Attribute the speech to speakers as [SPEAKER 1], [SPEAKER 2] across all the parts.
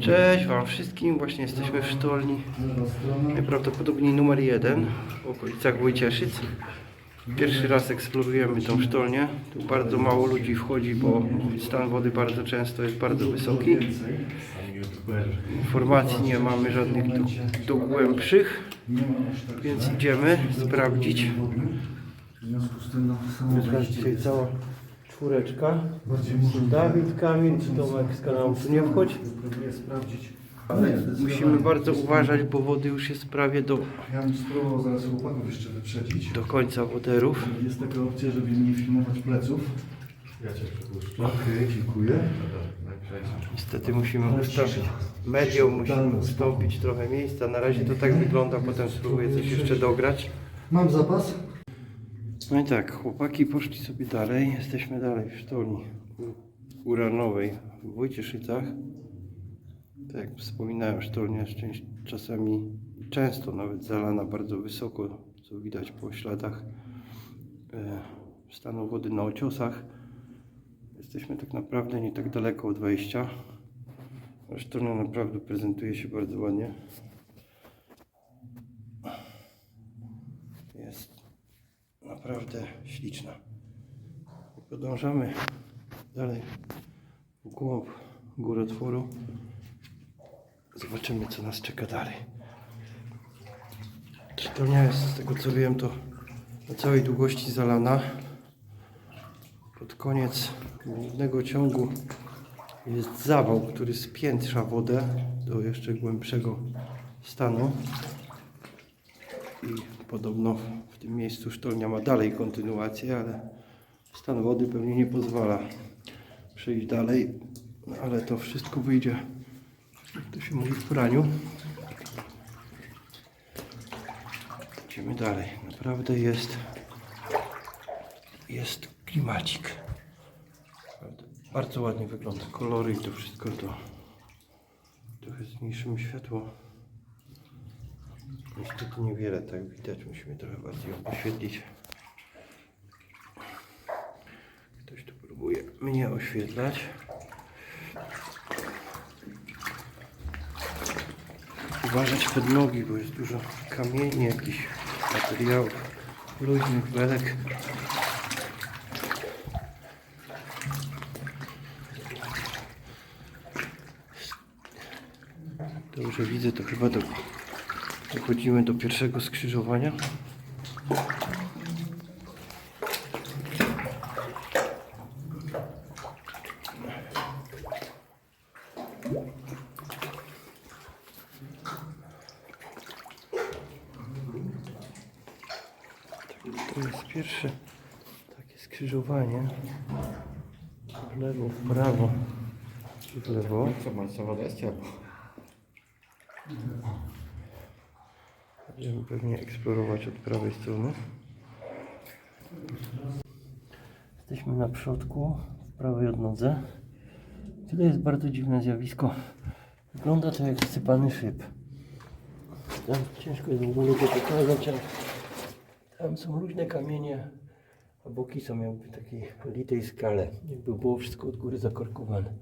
[SPEAKER 1] Cześć Wam wszystkim, właśnie jesteśmy w sztolni najprawdopodobniej numer jeden w okolicach Wojcieszyc. Pierwszy raz eksplorujemy tą sztolnię. Tu bardzo mało ludzi wchodzi, bo stan wody bardzo często jest bardzo wysoki. Informacji nie mamy żadnych do, do głębszych, więc idziemy sprawdzić.
[SPEAKER 2] W związku z tym no,
[SPEAKER 1] cała czwóreczka. Dawid, Kamil, czy Tomek z kanału Tu nie wchodź.
[SPEAKER 2] Próbuję sprawdzić.
[SPEAKER 1] Ale musimy bardzo uważać, bo wody już jest prawie do,
[SPEAKER 2] Ja bym spróbował zaraz chłopaków jeszcze wyprzedzić.
[SPEAKER 1] do końca woderów.
[SPEAKER 2] Jest taka opcja, żeby nie filmować pleców.
[SPEAKER 3] Ja cię przepuszczę.
[SPEAKER 2] Okej, dziękuję.
[SPEAKER 1] Niestety musimy ustawić. Medią musimy ustąpić trochę miejsca. Na razie to tak wygląda, potem spróbuję coś jeszcze dograć.
[SPEAKER 2] Mam zapas.
[SPEAKER 1] No i tak, chłopaki poszli sobie dalej. Jesteśmy dalej w sztolni uranowej w Wojcieszycach. Tak jak wspominałem, sztolnia czasami często nawet zalana bardzo wysoko, co widać po śladach e, stanu wody na ociosach. Jesteśmy tak naprawdę nie tak daleko od wejścia. Sztolnia naprawdę prezentuje się bardzo ładnie. Jest naprawdę śliczna. Podążamy dalej w głąb górotworu. Zobaczymy, co nas czeka dalej. Sztolnia jest, z tego co wiem, to na całej długości zalana. Pod koniec głównego ciągu jest zawał, który spiętrza wodę do jeszcze głębszego stanu. I podobno w tym miejscu sztolnia ma dalej kontynuację, ale stan wody pewnie nie pozwala przejść dalej. No, ale to wszystko wyjdzie, jak to się mówi, w praniu. Idziemy dalej. Naprawdę jest jest klimacik. Bardzo ładnie wygląda. Kolory i to wszystko to trochę zmniejszymy światło. Niestety niewiele tak widać. Musimy trochę bardziej ją oświetlić. Ktoś tu próbuje mnie oświetlać. Uważać pod nogi, bo jest dużo kamieni, jakichś materiałów, luźnych belek. Dobrze widzę, to chyba do, dochodzimy do pierwszego skrzyżowania. To jest pierwsze takie skrzyżowanie. W lewo, w prawo w lewo.
[SPEAKER 3] Co, masz
[SPEAKER 1] pewnie eksplorować od prawej strony. Jesteśmy na przodku, w prawej odnodze. Tutaj jest bardzo dziwne zjawisko. Wygląda to jak sypany szyb. Tam ciężko jest w ogóle to pokazać, ale tam są różne kamienie, a boki są jakby w takiej litej skale. Jakby było wszystko od góry zakorkowane.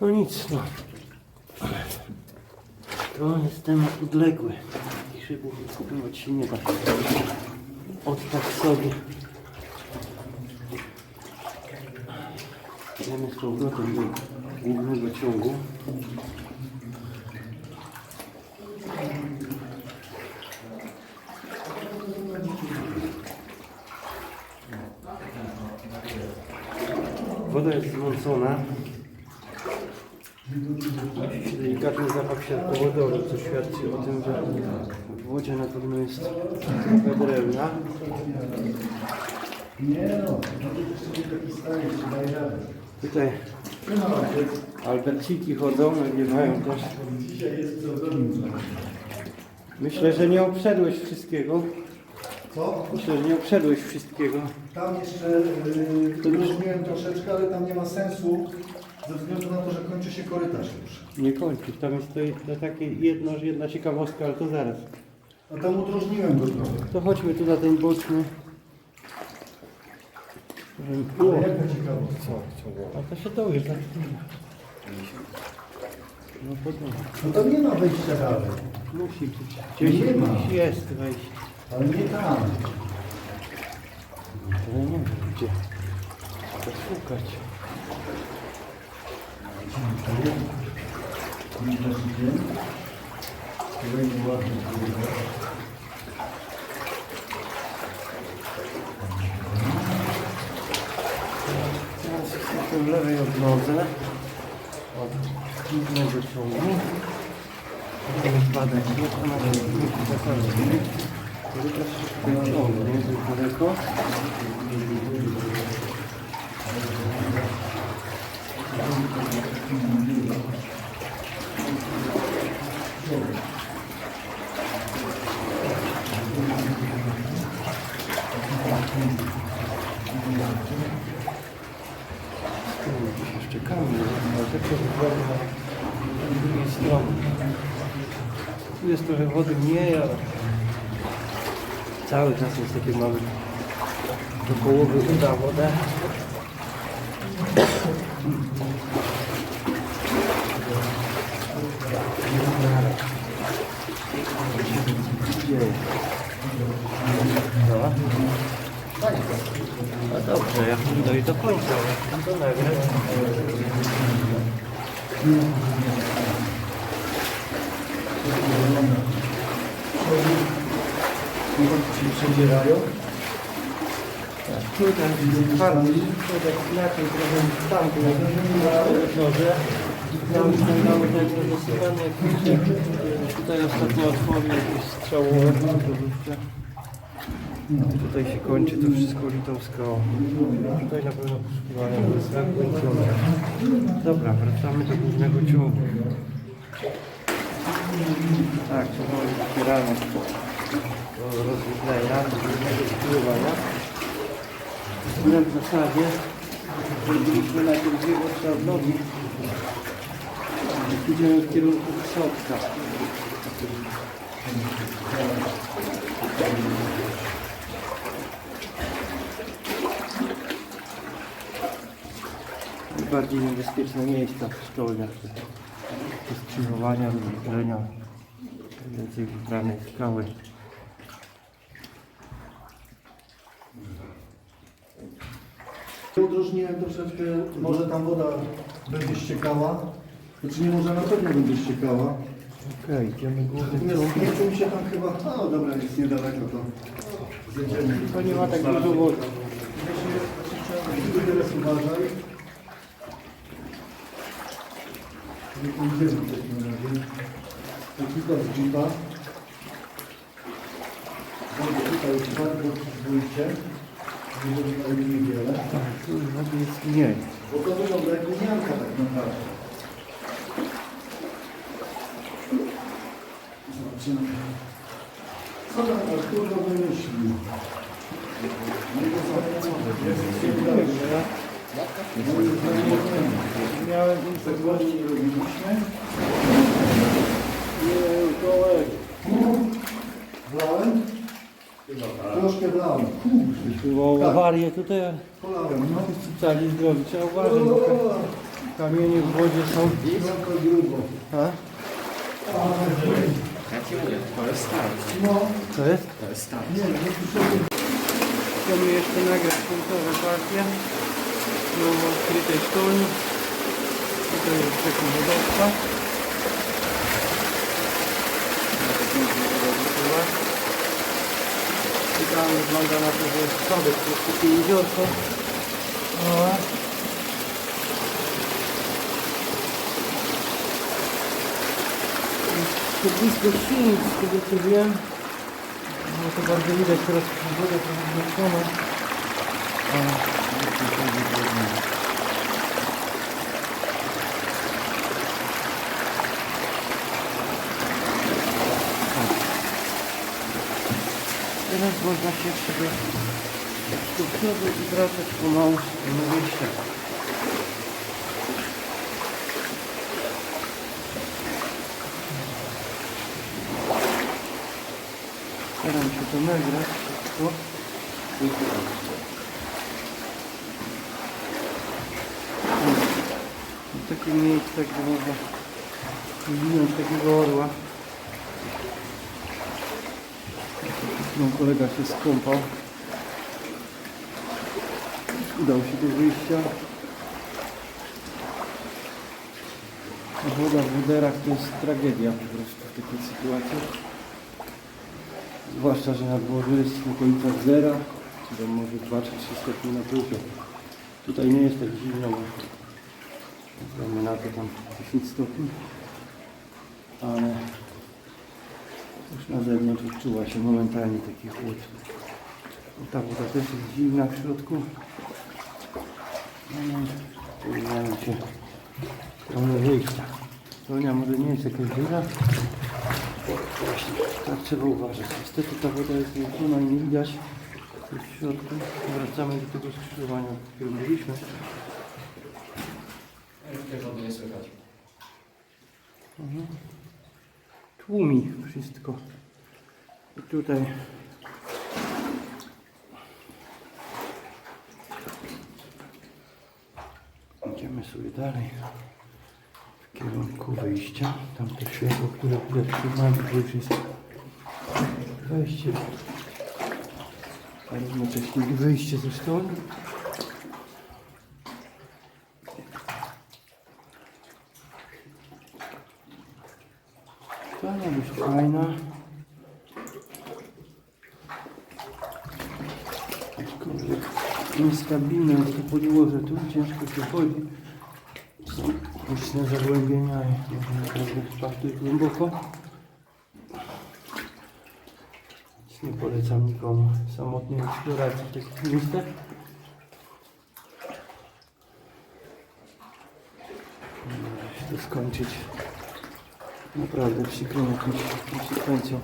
[SPEAKER 1] No nic, no. To jest temat odległy. Szybów wykupywać się nie da. Od tak sobie. Idziemy z powrotem do głównego ciągu. Woda jest zmącona. Delikatny zapach siarkowodoru, co świadczy o tym, że w wodzie na pewno jest drewna.
[SPEAKER 2] Nie no.
[SPEAKER 1] Tutaj alberciki chodzą, nagrywają też.
[SPEAKER 2] Dzisiaj jest.
[SPEAKER 1] Myślę, że nie obszedłeś wszystkiego.
[SPEAKER 2] Co?
[SPEAKER 1] Myślę, że nie obszedłeś wszystkiego.
[SPEAKER 2] Tam jeszcze yy, rozumiem troszeczkę, ale tam nie ma sensu ze względu na to, że kończy się korytarz już.
[SPEAKER 1] Nie kończysz. Tam jest to, to takie jedno, jedna ciekawostka, ale to zaraz.
[SPEAKER 2] A tam udrożniłem go trochę.
[SPEAKER 1] To chodźmy tu na ten boczny. O,
[SPEAKER 2] Jaka ciekawość.
[SPEAKER 3] Co? Ciągło.
[SPEAKER 1] a to się dowiesz chwilę. No podobno.
[SPEAKER 2] No to nie ma wejścia dalej.
[SPEAKER 1] Musi być.
[SPEAKER 2] Nie
[SPEAKER 1] Gdzieś
[SPEAKER 2] ma.
[SPEAKER 1] gdzieś jest wejście.
[SPEAKER 2] Ale nie tam.
[SPEAKER 1] Ale nie wiem gdzie. To szukać.
[SPEAKER 2] Widać idzie. Kolejny ładny kurwa.
[SPEAKER 1] Teraz jesteśmy w lewej odnodze. Od głównego ciągu. Będziemy badać, jak ona się zakazuje. Korytarz się tutaj ciągnie, jest daleko. Gdzieś jeszcze kamień, wygląda z drugiej strony. Tu jest trochę wody mniej, ale cały czas jest takie mamy do połowy uda wodę. Dzieje. No. No dobrze, ja chcę dojść do końca, to nagrać.
[SPEAKER 2] Ci przedzierają.
[SPEAKER 1] Tutaj twardy, tutaj inaczej trochę tamty, na noże. Tam tak zasypane jak kurczę. Tutaj ostatnio otwory jakieś strzałowe. Tutaj się kończy to wszystko litowska. Tutaj na pewno poszukiwania były zakończone. Dobra, wracamy do głównego ciągu. Tak, to było otwierane do rozwidlenia, do głównego. Ale w zasadzie zrobiliśmy najpierw dwie ostrze od nogi. Idziemy w kierunku środka. Bardziej niebezpieczne miejsca w sztolniach. Do skrzyżowania, do wychylenia więcej wybranej skały.
[SPEAKER 2] Udrożniłem troszeczkę, może tam woda będzie ściekała. Znaczy nie może na pewno będzie ściekała.
[SPEAKER 1] Okej, idziemy główny
[SPEAKER 2] Natomiast
[SPEAKER 1] ciąg.
[SPEAKER 2] nie czuł się tam chyba, no dobra, jest niedaleko to zjedziemy.
[SPEAKER 1] To nie ma tak dużo wody.
[SPEAKER 2] Właśnie teraz uważaj. Nie pójdziemy w takim razie. Ekipa z Jeepa. Wody tutaj bardzo przyzwoicie. Nie będzie ale niewiele.
[SPEAKER 1] Tak, wody jest mniej.
[SPEAKER 2] Bo to wygląda jak linianka tak naprawdę. Zobaczymy. Co tam Arturno wymyślił? Nie to co
[SPEAKER 1] Miałem
[SPEAKER 2] Dokładnie robiliśmy.
[SPEAKER 1] Nie, kołek.
[SPEAKER 2] Wlałem? Troszkę wlałem. Kurczę.
[SPEAKER 1] Było
[SPEAKER 2] Tak.
[SPEAKER 1] awarię tutaj,
[SPEAKER 2] Polałem, no.
[SPEAKER 1] cali zdrowi. Trzeba uważać, bo ka- kamienie w wodzie są.
[SPEAKER 2] Trochę grubo.
[SPEAKER 1] A?
[SPEAKER 3] Ja ci mówię, to jest start.
[SPEAKER 2] No,
[SPEAKER 1] Co jest?
[SPEAKER 3] To jest start.
[SPEAKER 2] nie, nie słyszałem.
[SPEAKER 1] Chcemy jeszcze nagrać końcowe partie. Nowo odkrytej sztolni. Tutaj jest taki wodospa. I tam wygląda na to, że jest spadek, to jest takie jeziorko. No. To blisko Świnic, z teraz można się sobie do przodu i wracać pomału z tego wyjścia. Staram się to nagrać wszystko. Takie miejsce, gdzie można zwinąć takiego orła. No, kolega się skąpał. Udał się do wyjścia. Woda w buderach to jest tragedia po prostu w takiej sytuacji. Zwłaszcza, że na dworze jest w okolicach zera, czyli może 2 czy 3 stopnie na plusie. Tutaj nie jest tak zimno, mamy na to tam 10 stopni, ale już na zewnątrz odczuwa się momentalnie taki chłód. Ta woda też jest zimna w środku. No, Pojawiają się strony wyjścia. Pełnia może nie jest jakaś duża. Tak trzeba uważać. Niestety ta woda jest zmęczona i nie widać w środku. Wracamy do tego skrzyżowania, w którym.
[SPEAKER 3] Tego nie słychać.
[SPEAKER 1] Mhm. Tłumi wszystko. I tutaj idziemy sobie dalej w kierunku wyjścia. Tam to światło, które przed nami, to już jest wejście. A równocześnie i wyjście ze szkoły. Aczkolwiek niestabilne jest to podłoże, tu ciężko się chodzi. Liczne zagłębienia i można naprawdę głęboko. Więc nie polecam nikomu samotnej eksploracji takich miejscach. To skończyć naprawdę przykrą jakąś konsekwencją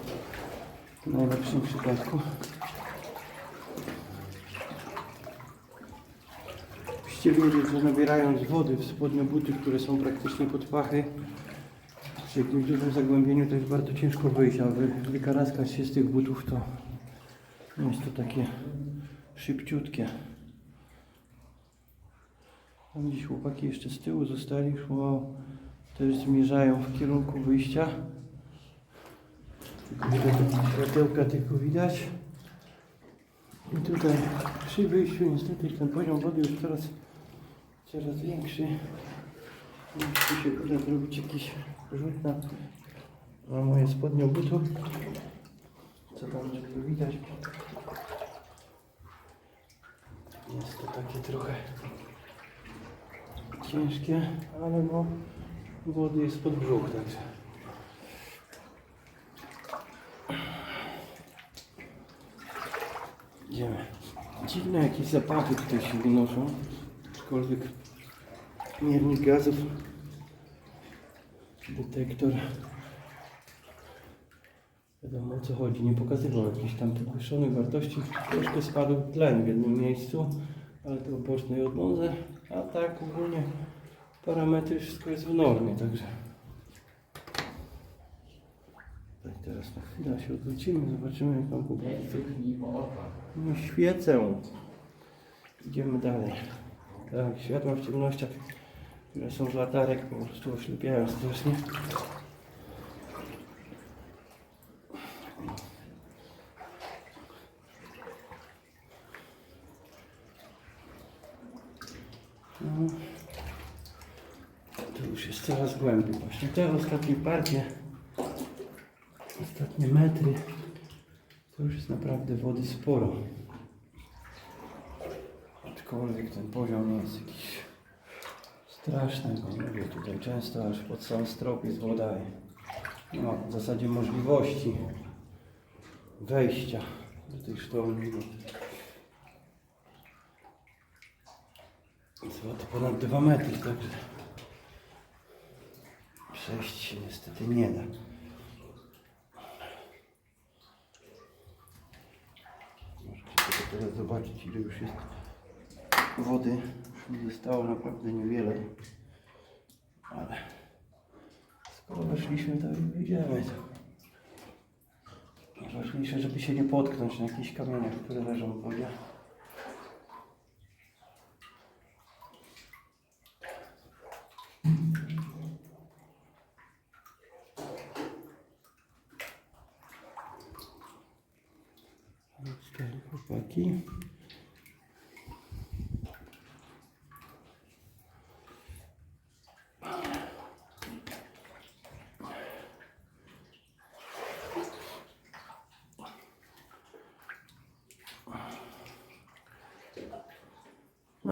[SPEAKER 1] w najlepszym przypadku. Wiedzieć, że nabierając wody w spodnie buty, które są praktycznie pod pachy, przy jakimś dużym zagłębieniu to jest bardzo ciężko wyjść, a wy, wykaraskać się z tych butów to nie jest to takie szybciutkie. Tam gdzieś chłopaki jeszcze z tyłu zostali, pomału też zmierzają w kierunku wyjścia. Światełka tylko widać. I tutaj przy wyjściu niestety ten poziom wody już coraz, coraz większy. Musi się uda zrobić jakiś rzut na, na moje spodnie butu. Co tam żeby widać. Jest to takie trochę ciężkie, ale no wody jest pod brzuch, także. Idziemy. Dziwne jakieś zapachy tutaj się wynoszą. Aczkolwiek miernik gazów, detektor. Wiadomo o co chodzi, nie pokazywał jakichś tam podwyższonych wartości. Troszkę spadł tlen w jednym miejscu, ale to o bocznej odnodze. A tak ogólnie parametry, wszystko jest w normie, także. Tak, teraz na chwilę się odwrócimy, zobaczymy jak tam prostu. Nie świecę. Idziemy dalej. Tak, światła w ciemnościach, które są z latarek, po prostu oślepiają strasznie. No. To już jest coraz głębiej właśnie. Te ostatnie partie, ostatnie metry, to już jest naprawdę wody sporo. Aczkolwiek ten poziom nie jest jakiś straszny, bo mówię tutaj często aż pod sam strop jest woda i nie ma w zasadzie możliwości wejścia do tej sztolni. Jest to ponad 2 metry, także przejść się niestety nie da. Możecie sobie teraz zobaczyć ile już jest wody. Zostało naprawdę niewiele. Ale skoro weszliśmy to już wyjdziemy. Ważniejsze, żeby się nie potknąć na jakichś kamieniach, które leżą w wodzie.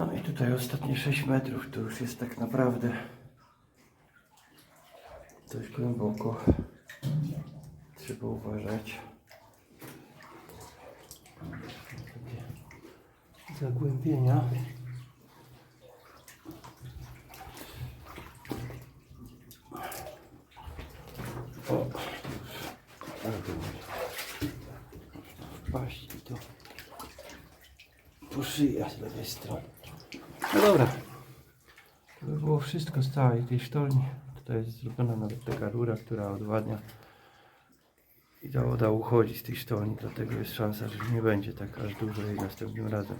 [SPEAKER 1] No i tutaj ostatnie 6 metrów to już jest tak naprawdę dość głęboko. Trzeba uważać. Zagłębienia. O, wpaść i to po szyję z lewej strony. No dobra. To by było wszystko z całej tej sztolni. Tutaj jest zrobiona nawet taka rura, która odwadnia. I ta woda uchodzi z tej sztolni, dlatego jest szansa, że nie będzie tak aż dużo jej następnym razem.